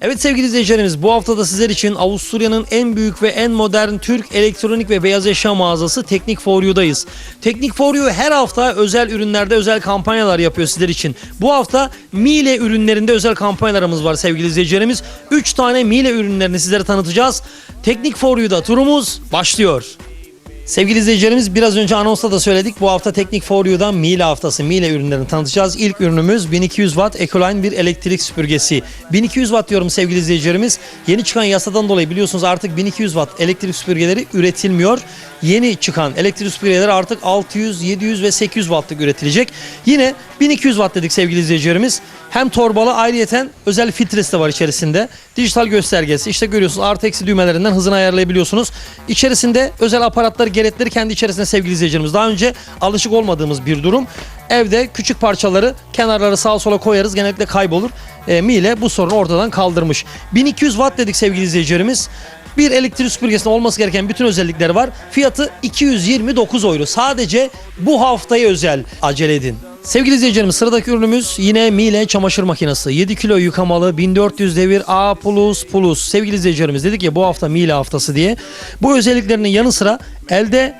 Evet sevgili izleyicilerimiz bu hafta da sizler için Avusturya'nın en büyük ve en modern Türk elektronik ve beyaz eşya mağazası Teknik For You'dayız. Teknik For You her hafta özel ürünlerde özel kampanyalar yapıyor sizler için. Bu hafta Miele ürünlerinde özel kampanyalarımız var sevgili izleyicilerimiz. 3 tane Miele ürünlerini sizlere tanıtacağız. Teknik For You'da turumuz başlıyor. Sevgili izleyicilerimiz biraz önce anonsta da söyledik. Bu hafta Teknik For You'dan Miele haftası. Miele ürünlerini tanıtacağız. İlk ürünümüz 1200 Watt Ecoline bir elektrik süpürgesi. 1200 Watt diyorum sevgili izleyicilerimiz. Yeni çıkan yasadan dolayı biliyorsunuz artık 1200 Watt elektrik süpürgeleri üretilmiyor. Yeni çıkan elektrik süpürgeleri artık 600, 700 ve 800 Watt'lık üretilecek. Yine 1200 Watt dedik sevgili izleyicilerimiz. Hem torbalı ayrıyeten özel filtresi de var içerisinde. Dijital göstergesi. İşte görüyorsunuz artı eksi düğmelerinden hızını ayarlayabiliyorsunuz. İçerisinde özel aparatları, geretleri kendi içerisinde sevgili izleyicilerimiz. Daha önce alışık olmadığımız bir durum. Evde küçük parçaları kenarları sağa sola koyarız. Genellikle kaybolur. E, Miele bu sorunu ortadan kaldırmış. 1200 Watt dedik sevgili izleyicilerimiz. Bir elektrik süpürgesinde olması gereken bütün özellikleri var. Fiyatı 229 euro. Sadece bu haftaya özel. Acele edin. Sevgili izleyicilerimiz sıradaki ürünümüz yine Miele çamaşır makinesi. 7 kilo yıkamalı 1400 devir A++. Sevgili izleyicilerimiz dedik ya bu hafta Miele haftası diye. Bu özelliklerinin yanı sıra elde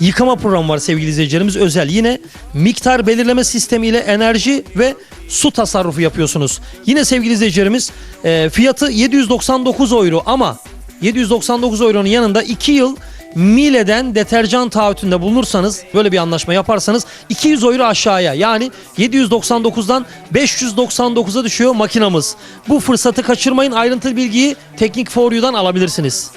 yıkama programı var sevgili izleyicilerimiz özel. Yine miktar belirleme sistemiyle enerji ve su tasarrufu yapıyorsunuz. Yine sevgili izleyicilerimiz e, fiyatı 799 euro ama 799 euronun yanında 2 yıl Mile'den deterjan taahhütünde bulunursanız böyle bir anlaşma yaparsanız 200 euro aşağıya yani 799'dan 599'a düşüyor makinamız. Bu fırsatı kaçırmayın ayrıntılı bilgiyi Teknik For You'dan alabilirsiniz.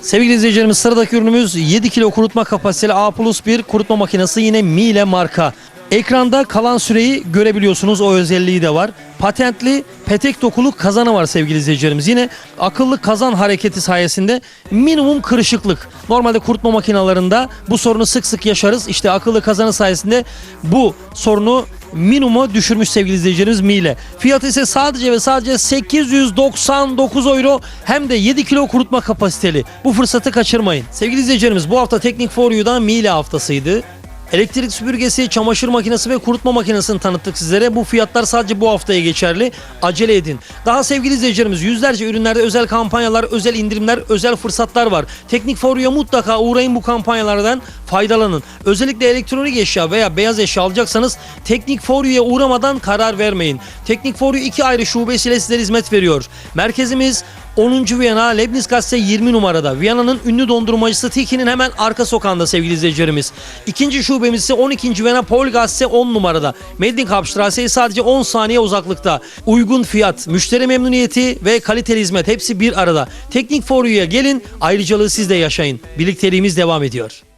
Sevgili izleyicilerimiz sıradaki ürünümüz 7 kilo kurutma kapasiteli A plus bir kurutma makinesi yine Miele marka. Ekranda kalan süreyi görebiliyorsunuz o özelliği de var. Patentli petek dokulu kazanı var sevgili izleyicilerimiz. Yine akıllı kazan hareketi sayesinde minimum kırışıklık. Normalde kurutma makinalarında bu sorunu sık sık yaşarız. İşte akıllı kazanı sayesinde bu sorunu minimuma düşürmüş sevgili izleyicilerimiz Miele. Fiyatı ise sadece ve sadece 899 euro hem de 7 kilo kurutma kapasiteli. Bu fırsatı kaçırmayın. Sevgili izleyicilerimiz bu hafta Teknik For You'dan Miele haftasıydı. Elektrik süpürgesi, çamaşır makinesi ve kurutma makinesini tanıttık sizlere. Bu fiyatlar sadece bu haftaya geçerli. Acele edin. Daha sevgili izleyicilerimiz yüzlerce ürünlerde özel kampanyalar, özel indirimler, özel fırsatlar var. Teknik For'ya mutlaka uğrayın bu kampanyalardan faydalanın. Özellikle elektronik eşya veya beyaz eşya alacaksanız Teknik For'ya uğramadan karar vermeyin. Teknik For iki ayrı şubesiyle sizlere hizmet veriyor. Merkezimiz 10. Viyana Leibniz Gasse 20 numarada. Viyana'nın ünlü dondurmacısı Tiki'nin hemen arka sokağında sevgili izleyicilerimiz. İkinci şubemiz ise 12. Viyana Paul Gasse 10 numarada. Medinkapstrasse sadece 10 saniye uzaklıkta. Uygun fiyat, müşteri memnuniyeti ve kaliteli hizmet hepsi bir arada. Teknik For You'ya gelin ayrıcalığı siz de yaşayın. Birlikteliğimiz devam ediyor.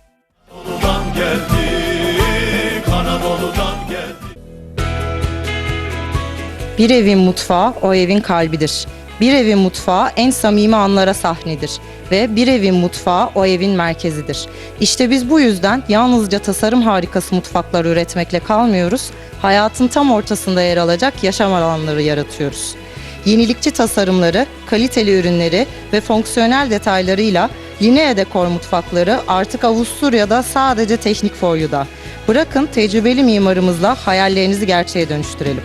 Geldik, Anadolu'dan geldik. Bir evin mutfağı o evin kalbidir. Bir evin mutfağı en samimi anlara sahnedir ve bir evin mutfağı o evin merkezidir. İşte biz bu yüzden yalnızca tasarım harikası mutfaklar üretmekle kalmıyoruz, hayatın tam ortasında yer alacak yaşam alanları yaratıyoruz. Yenilikçi tasarımları, kaliteli ürünleri ve fonksiyonel detaylarıyla Linea Dekor mutfakları artık Avusturya'da sadece Teknik For You'da. Bırakın tecrübeli mimarımızla hayallerinizi gerçeğe dönüştürelim.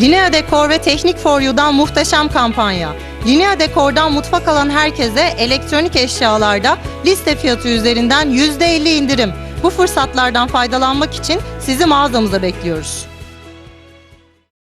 Linea Dekor ve Teknik For You'dan muhteşem kampanya. Linea Dekor'dan mutfak alan herkese elektronik eşyalarda liste fiyatı üzerinden %50 indirim. Bu fırsatlardan faydalanmak için sizi mağazamıza bekliyoruz.